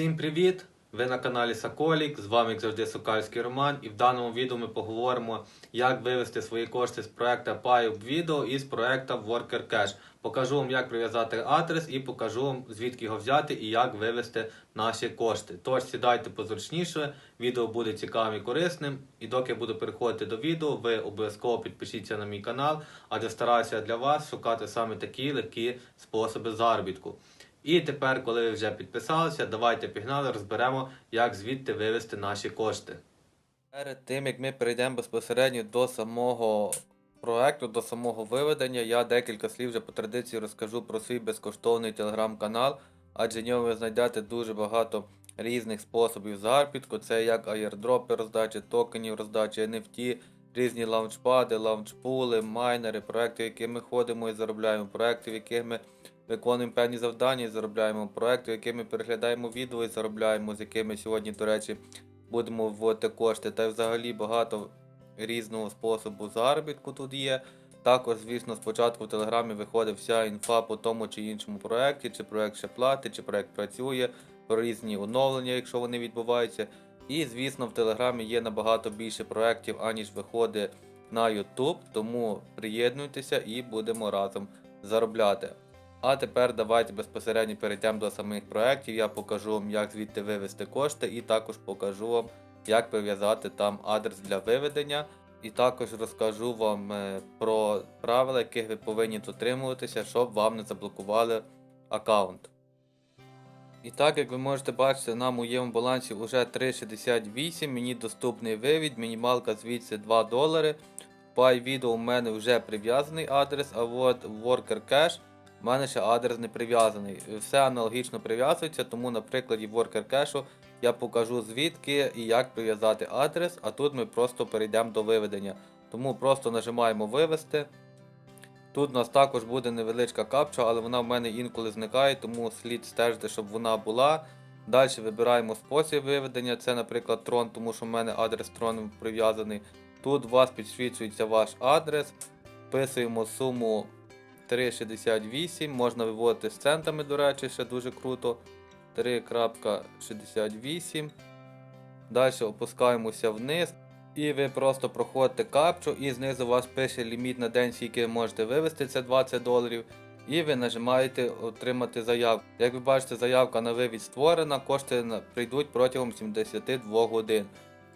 Всім привіт! Ви на каналі Соколік, з вами як завжди Сокальський Роман, і в даному відео ми поговоримо, як вивести свої кошти з проекту PayUp і з проекту Worker Cash. Покажу вам, як прив'язати адрес і покажу вам, звідки його взяти і як вивести наші кошти. Тож сідайте позручніше, відео буде цікавим і корисним. І доки я буду переходити до відео, ви обов'язково підпишіться на мій канал, адже стараюся для вас шукати саме такі легкі способи заробітку. І тепер, коли ви вже підписалися, давайте пігнали, розберемо, як звідти вивести наші кошти. Перед тим як ми перейдемо безпосередньо до самого проекту, до самого виведення, я декілька слів вже по традиції розкажу про свій безкоштовний телеграм-канал, адже в ньому ви знайдете дуже багато різних способів заробітку. Це як аєрдропи роздачі, токенів роздачі, NFT, різні лаунчпади, лаунчпули, майнери, проекти, в які ми ходимо і заробляємо, проекти, в яких ми виконуємо певні завдання заробляємо, проекти, в які ми переглядаємо відео і заробляємо, з якими сьогодні, до речі, будемо вводити кошти. Та й взагалі багато різного способу заробітку тут є. Також, звісно, спочатку в Телеграмі виходить вся інфа по тому чи іншому проекті, чи проект ще платить, чи проект працює, про різні оновлення, якщо вони відбуваються. І, звісно, в Телеграмі є набагато більше проєктів, аніж виходить на YouTube, тому приєднуйтеся і будемо разом заробляти. А тепер давайте безпосередньо перейдемо до самих проєктів. Я покажу вам, як звідти вивести кошти, і також покажу вам, як прив'язати там адрес для виведення. І також розкажу вам е, про правила, яких ви повинні дотримуватися, щоб вам не заблокували аккаунт. І так, як ви можете бачити, на моєму балансі вже 3,68, мені доступний вивід, мінімалка звідси 2 долари. PayVideo у мене вже прив'язаний адрес, а от Worker Cash у мене ще адрес не прив'язаний. Все аналогічно прив'язується, тому на прикладі Worker Cash я покажу звідки і як прив'язати адрес, а тут ми просто перейдемо до виведення. Тому просто нажимаємо вивести. Тут у нас також буде невеличка капча, але вона в мене інколи зникає, тому слід стежити, щоб вона була. Далі вибираємо спосіб виведення. Це, наприклад, трон, тому що в мене адрес трону прив'язаний. Тут у вас підсвічується ваш адрес. Вписуємо суму 3,68. Можна виводити з центами, до речі, ще дуже круто. 3.68. Далі опускаємося вниз. І ви просто проходите капчу, і знизу у вас пише ліміт на день, скільки можете вивести, це 20 доларів. І ви нажимаєте отримати заявку. Як ви бачите, заявка на вивід створена, кошти прийдуть протягом 72 годин.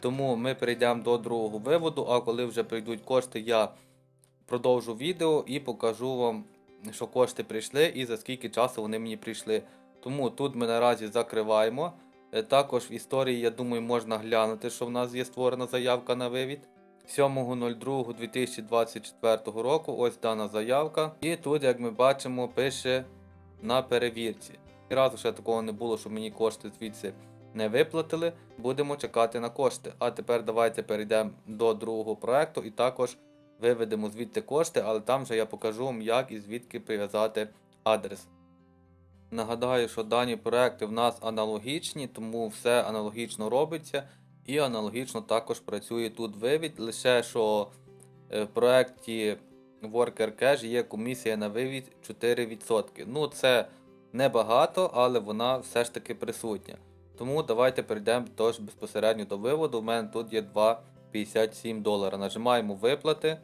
Тому ми перейдемо до другого виводу, а коли вже прийдуть кошти, я продовжу відео і покажу вам, що кошти прийшли і за скільки часу вони мені прийшли. Тому тут ми наразі закриваємо. Е, Також в історії, я думаю, можна глянути, що в нас є створена заявка на вивід. 7.02.2024 року ось дана заявка. І тут, як ми бачимо, пише на перевірці. І разу ще такого не було, що мені кошти звідси не виплатили. Будемо чекати на кошти. А тепер давайте перейдемо до другого проекту і також виведемо звідти кошти, але там вже я покажу вам, як і звідки прив'язати адрес. Нагадаю, що дані проекти в нас аналогічні, тому все аналогічно робиться і аналогічно також працює тут вивід. Лише що е, в проекті Worker Cash є комісія на вивід 4%. Ну, це небагато, але вона все ж таки присутня. Тому давайте перейдемо тож безпосередньо до виводу. У мене тут є 2,57 долара. Нажимаємо виплати.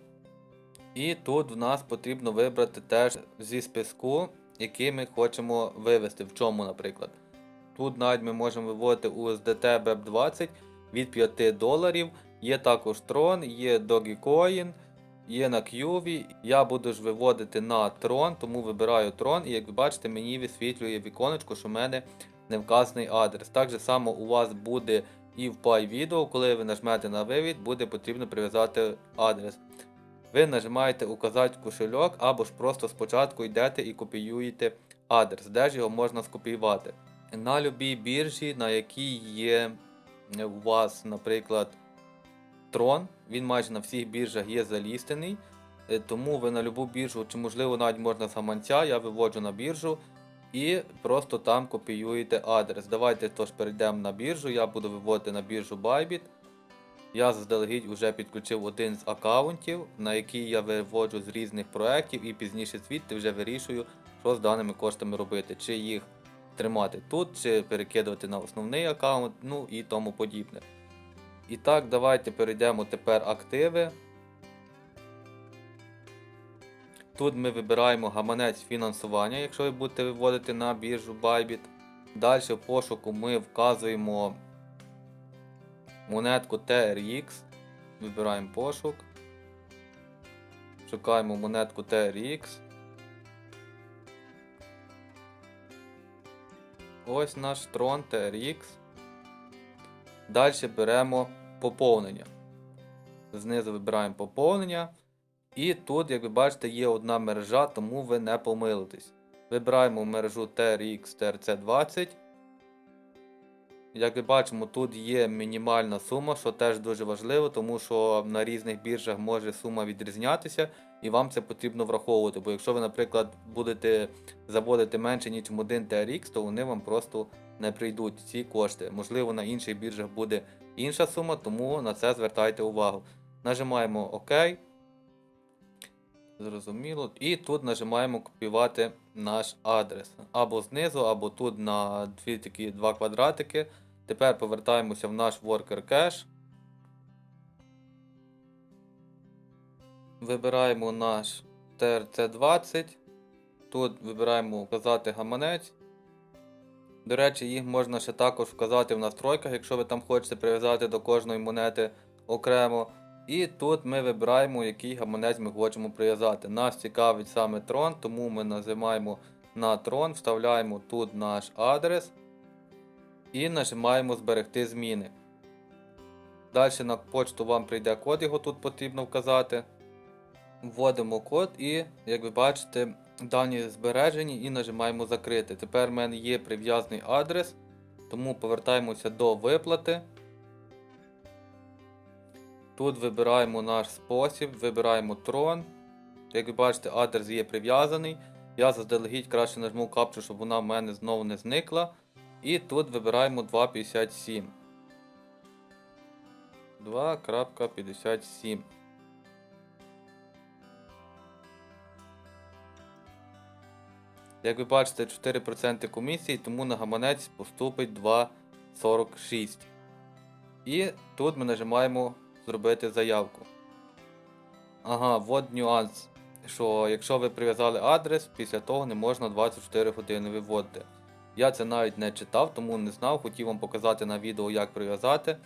І тут в нас потрібно вибрати теж зі списку, який ми хочемо вивести. В чому, наприклад. Тут навіть ми можемо виводити USDT BEP20 від 5 доларів. Є також Tron, є Dogecoin, є на QV. Я буду ж виводити на Tron, тому вибираю Tron. І як ви бачите, мені висвітлює віконечко, що в мене не вказаний адрес. Так же само у вас буде і в PayVideo, коли ви нажмете на вивід, буде потрібно прив'язати адрес. Ви нажимаєте указати кошельок або ж просто спочатку йдете і копіюєте адрес, де ж його можна скопіювати. На любій біржі, на якій є у вас, наприклад, Tron, він майже на всіх біржах є залістений. Е, Тому ви на любу біржу, чи можливо навіть можна з я виводжу на біржу і просто там копіюєте адрес. Давайте тож перейдемо на біржу. Я буду виводити на біржу Bybit. Я заздалегідь вже підключив один з аккаунтів, на який я виводжу з різних проєктів, і пізніше звідти вже вирішую, що з даними коштами робити. Чи їх тримати тут, чи перекидувати на основний аккаунт, ну і тому подібне. І так, давайте перейдемо тепер активи. Тут ми вибираємо гаманець фінансування, якщо ви будете виводити на біржу Bybit. Далі в пошуку ми вказуємо монетку TRX. Вибираємо пошук. Шукаємо монетку TRX. Ось наш трон TRX. Далі беремо поповнення. Знизу вибираємо поповнення. І тут, як ви бачите, є одна мережа, тому ви не помилитесь. Вибираємо мережу TRX TRC20. Як ви бачимо, тут є мінімальна сума, що теж дуже важливо, тому що на різних біржах може сума відрізнятися, і вам це потрібно враховувати. Бо якщо ви, наприклад, будете заводити менше, ніж 1 TRX, то вони вам просто не прийдуть ці кошти. Можливо, на інших біржах буде інша сума, тому на це звертайте увагу. Нажимаємо ОК. Зрозуміло. І тут нажимаємо копіювати наш адрес. Або знизу, або тут на дві такі два квадратики. Тепер повертаємося в наш Worker Cache. Вибираємо наш TRC20. Тут вибираємо вказати гаманець. До речі, їх можна ще також вказати в настройках, якщо ви там хочете прив'язати до кожної монети окремо. І тут ми вибираємо, який гаманець ми хочемо прив'язати. Нас цікавить саме трон, тому ми нажимаємо на трон, вставляємо тут наш адрес і нажимаємо зберегти зміни. Далі на почту вам прийде код, його тут потрібно вказати. Вводимо код і, як ви бачите, дані збережені і нажимаємо закрити. Тепер в мене є прив'язаний адрес, тому повертаємося до виплати. Тут вибираємо наш спосіб, вибираємо трон. Як ви бачите, адрес є прив'язаний. Я заздалегідь краще нажму капчу, щоб вона в мене знову не зникла. І тут вибираємо 2.57. 2.57. Як ви бачите, 4% комісії, тому на гаманець поступить 2,46. І тут ми нажимаємо зробити заявку. Ага, от нюанс. Що якщо ви прив'язали адрес, після того не можна 24 години виводити. Я це навіть не читав, тому не знав, хотів вам показати на відео, як прив'язати.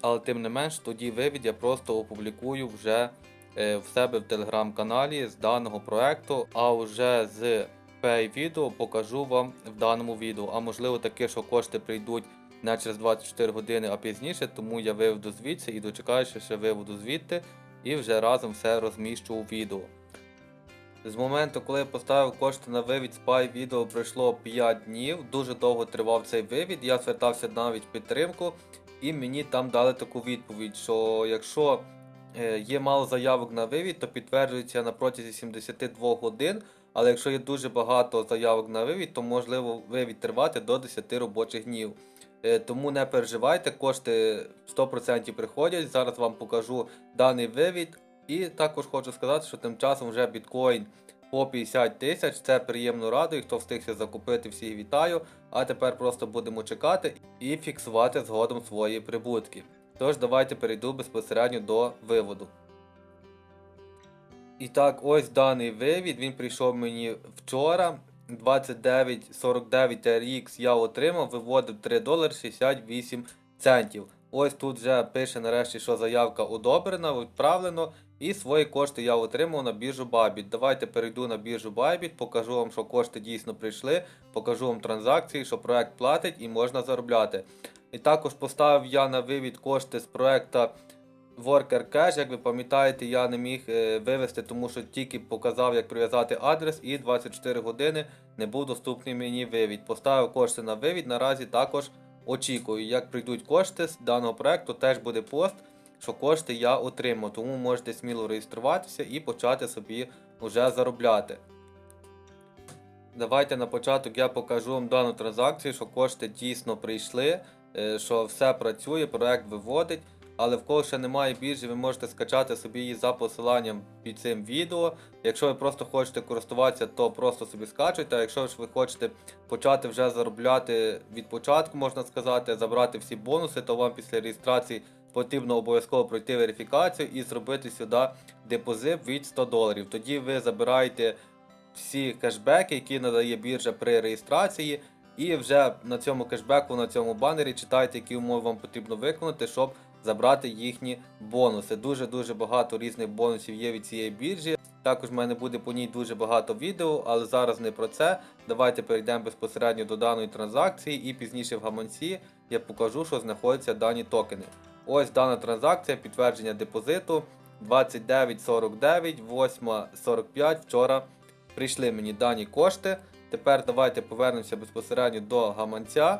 Але тим не менш, тоді вивід я просто опублікую вже е, в себе в телеграм-каналі з даного проекту, а вже з Pay відео покажу вам в даному відео. А можливо таке, що кошти прийдуть не через 24 години, а пізніше, тому я виведу звідси і дочекаюся, ще виведу звідти і вже разом все розміщу у відео. З моменту, коли я поставив кошти на вивід Pay відео пройшло 5 днів, дуже довго тривав цей вивід, я звертався навіть в підтримку, і мені там дали таку відповідь, що якщо е, є мало заявок на вивід, то підтверджується на протязі 72 годин. Але якщо є дуже багато заявок на вивід, то можливо вивід тривати до 10 робочих днів. Е, Тому не переживайте, кошти 100% приходять. Зараз вам покажу даний вивід. І також хочу сказати, що тим часом вже біткоін по 50 тисяч. Це приємно радує. Хто встигся закупити, всіх вітаю. А тепер просто будемо чекати і фіксувати згодом свої прибутки. Тож давайте перейду безпосередньо до виводу. І так, ось даний вивід. Він прийшов мені вчора. 29,49 RX я отримав, виводив 3 долари 68 центів. Ось тут вже пише нарешті, що заявка одобрена, відправлено. І свої кошти я отримав на біржу Bybit. Давайте перейду на біржу Bybit, покажу вам, що кошти дійсно прийшли, покажу вам транзакції, що проект платить і можна заробляти. І також поставив я на вивід кошти з проекта Worker Cash, як ви пам'ятаєте, я не міг е, вивести, тому що тільки показав, як прив'язати адрес, і 24 години не був доступний мені вивід. Поставив кошти на вивід. Наразі також очікую. Як прийдуть кошти з даного проекту, теж буде пост, що кошти я отримав. Тому можете сміло реєструватися і почати собі вже заробляти. Давайте на початок я покажу вам дану транзакцію, що кошти дійсно прийшли, е, що все працює, проект виводить. Але в кого ще немає біржі, ви можете скачати собі її за посиланням під цим відео. Якщо ви просто хочете користуватися, то просто собі скачуйте. А якщо ж ви хочете почати вже заробляти від початку, можна сказати, забрати всі бонуси, то вам після реєстрації потрібно обов'язково пройти верифікацію і зробити сюди депозит від 100 доларів. Тоді ви забираєте всі кешбеки, які надає біржа при реєстрації. І вже на цьому кешбеку, на цьому банері читайте, які умови вам потрібно виконати, щоб забрати їхні бонуси. Дуже-дуже багато різних бонусів є від цієї біржі. Також в мене буде по ній дуже багато відео, але зараз не про це. Давайте перейдемо безпосередньо до даної транзакції і пізніше в гаманці я покажу, що знаходяться дані токени. Ось дана транзакція, підтвердження депозиту 29.49, 8.45. Вчора прийшли мені дані кошти. Тепер давайте повернемося безпосередньо до гаманця.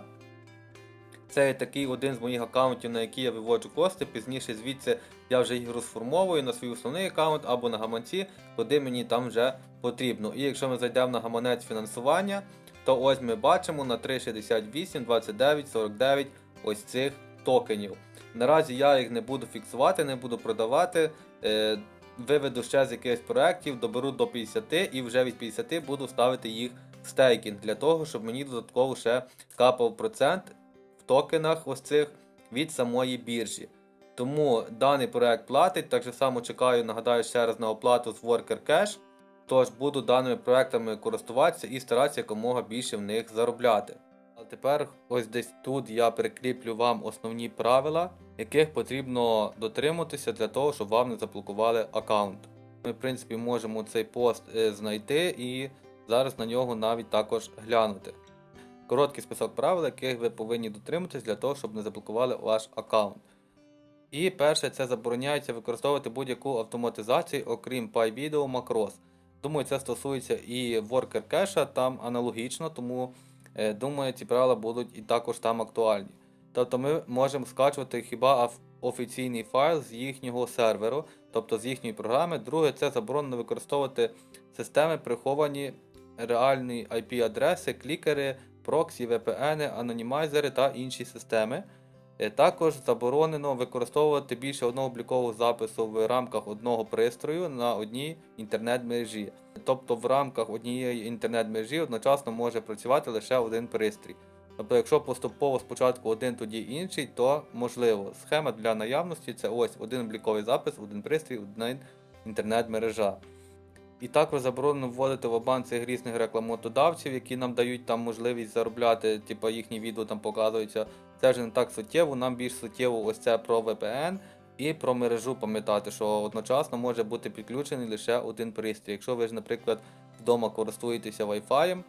Це такий один з моїх аккаунтів, на який я виводжу кошти. Пізніше звідси я вже їх розформовую на свій основний аккаунт або на гаманці, куди мені там вже потрібно. І якщо ми зайдемо на гаманець фінансування, то ось ми бачимо на 3,68, 29, 49 ось цих токенів. Наразі я їх не буду фіксувати, не буду продавати. Е, виведу ще з якихось проєктів, доберу до 50 і вже від 50 буду ставити їх в стейкінг для того, щоб мені додатково ще капав процент токенах ось цих від самої біржі. Тому даний проект платить, так само чекаю, нагадаю ще раз на оплату з Worker Cash. Тож буду даними проектами користуватися і старатися якомога більше в них заробляти. А тепер ось десь тут я прикріплю вам основні правила, яких потрібно дотримуватися для того, щоб вам не заблокували аккаунт. Ми, в принципі, можемо цей пост е, знайти і зараз на нього навіть також глянути. Короткий список правил, яких ви повинні дотримуватись для того, щоб не заблокували ваш аккаунт. І перше, це забороняється використовувати будь-яку автоматизацію, окрім PyVideo Macros. Думаю, це стосується і Worker Cache, там аналогічно, тому е, думаю, ці правила будуть і також там актуальні. Тобто ми можемо скачувати хіба офіційний файл з їхнього серверу, тобто з їхньої програми. Друге, це заборонено використовувати системи, приховані реальні IP-адреси, клікери, проксі, VPN, анонімайзери та інші системи. Е, Також заборонено використовувати більше одного облікового запису в рамках одного пристрою на одній інтернет-мережі. Тобто в рамках однієї інтернет-мережі одночасно може працювати лише один пристрій. Тобто, якщо поступово спочатку один, тоді інший, то можливо. Схема для наявності це ось один обліковий запис, один пристрій, одна інтернет-мережа. І також заборонено вводити в обман цих різних рекламодавців, які нам дають там можливість заробляти, типу їхні відео там показуються. Це вже не так суттєво, нам більш суттєво ось це про VPN і про мережу пам'ятати, що одночасно може бути підключений лише один пристрій. Якщо ви ж, наприклад, вдома користуєтеся Wi-Fi,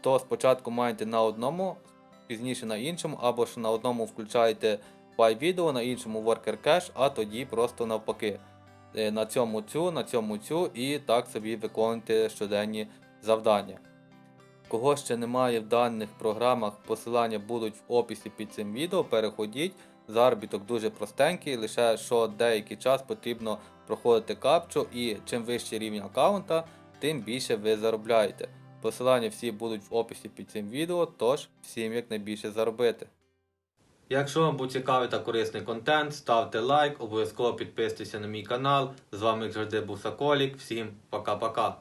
то спочатку маєте на одному, пізніше на іншому, або ж на одному включаєте Pi-відео, на іншому Worker Cache, а тоді просто навпаки. Е, На цьому цю, на цьому цю, і так собі виконуйте щоденні завдання. Кого ще немає в даних програмах, посилання будуть в описі під цим відео. Переходіть. Заробіток дуже простенький, лише що деякий час потрібно проходити капчу, і чим вищий рівень аккаунта, тим більше ви заробляєте. Посилання всі будуть в описі під цим відео, тож всім якнайбільше заробити. Якщо вам був цікавий та корисний контент, ставте лайк, обов'язково підписуйтесь на мій канал. З вами як завжди був Соколік. Всім пока-пока.